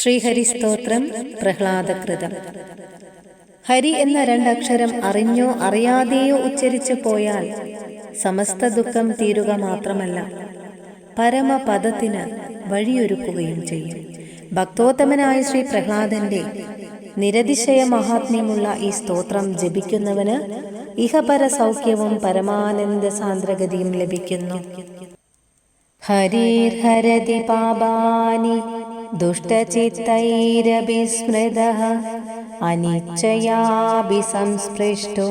ശ്രീഹരിസ്തോത്രം പ്രഹ്ലാദകൃതം. ഹരി എന്ന രണ്ടക്ഷരം അറിഞ്ഞോ അറിയാതെയോ ഉച്ചരിച്ചു പോയാൽ സമസ്ത ദുഃഖം തീരുക മാത്രമല്ല പരമപദത്തിന് വഴിയൊരുക്കുകയും ചെയ്യും. ഭക്തോത്തമനായ ശ്രീ പ്രഹ്ലാദന്റെ നിരതിശയ മഹാത്മ്യമുള്ള ഈ സ്തോത്രം ജപിക്കുന്നവന് ഇഹപര സൗഖ്യവും പരമാനന്ദ സാന്ദ്രഗതിയും ലഭിക്കുന്നു. ഹരിർഹരതി പാപാനി दुष्टचित्तैरभिस्मृतः अनिश्चयाभि संस्पृष्टो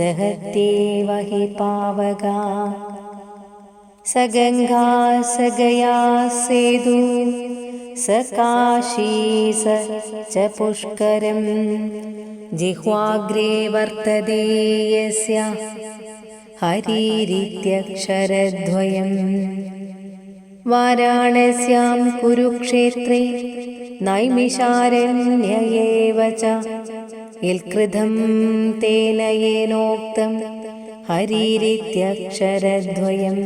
दहत्येव हि पावगा स गङ्गा स गया सेदु स काशी स च पुष्करं जिह्वाग्रे वर्तते यस्य हरिरित्यक्षरद्वयम् वाराणस्यां कुरुक्षेत्रे नैमिषारण्य एव च यल्कृतं तेन येनोक्तं हरिरित्यक्षरद्वयम्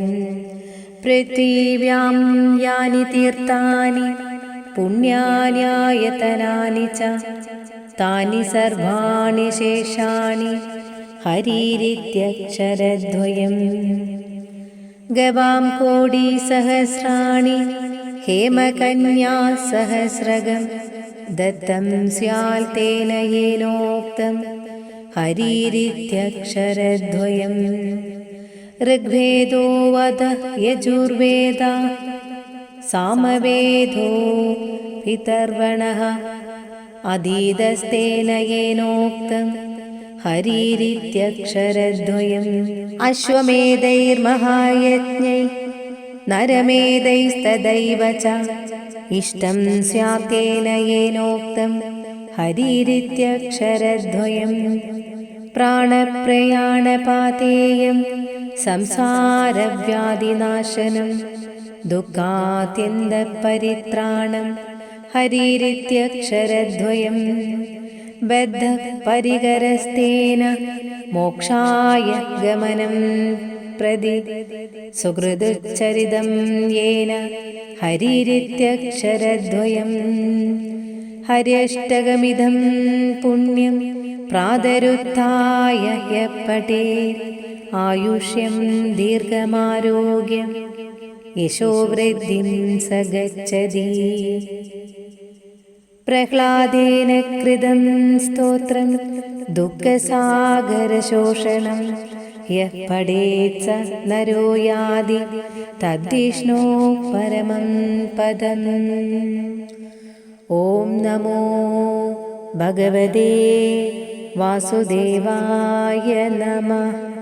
पृथिव्यां यानि तीर्थानि पुण्यान्यायतनानि च तानि सर्वाणि शेषाणि हरिरित्यक्षरद्वयम् गवां कोटिसहस्राणि हेमकन्या सहस्रगं दत्तं स्याल् तेन येनोक्तं हरिरित्यक्षरद्वयम् ऋग्वेदो वद यजुर्वेदा सामवेदो पितर्वणः अधीतस्तेन येनोक्तं ഹരിരിത്യക്ഷരദ്വയം അശ്വമേധൈർമഹായജ്ഞൈ നരമേധൈസ്തദൈവ ച ഇഷ്ടം സ്യാത്തേന യേനോക്തം ഹരിരിത്യക്ഷരദ്വയം പ്രാണപ്രയാണപാതേയം സംസാരവ്യാധിനാശനം ദുഃഖാത്യന്തപരിത്രാണം ഹരിരിത്യക്ഷരദ്വയം ബദ്ധപരികരസ്തേന മോക്ഷായ ഗമനം പ്രതി സുഹൃദുച്ചരിതം യേന ഹരിരിത്യക്ഷരദ്വയം. ഹര്യഷ്ടകമിതം പുണ്യം പ്രാതരുദ്ധായ യപ്പട്ടേ. ആയുഷ്യം ദീർഘമാരോഗ്യം യശോവൃദ്ധിം സഗച്ഛതി. പ്രഹ്ലാദേന കൃതം സ്തോത്രം ദുഃഖസാഗരശോഷണം. യഃ പഠേത്സ നരോ യാതി പരമം പദം. ഓം നമോ ഭഗവതേ വാസുദേവായ നമഃ.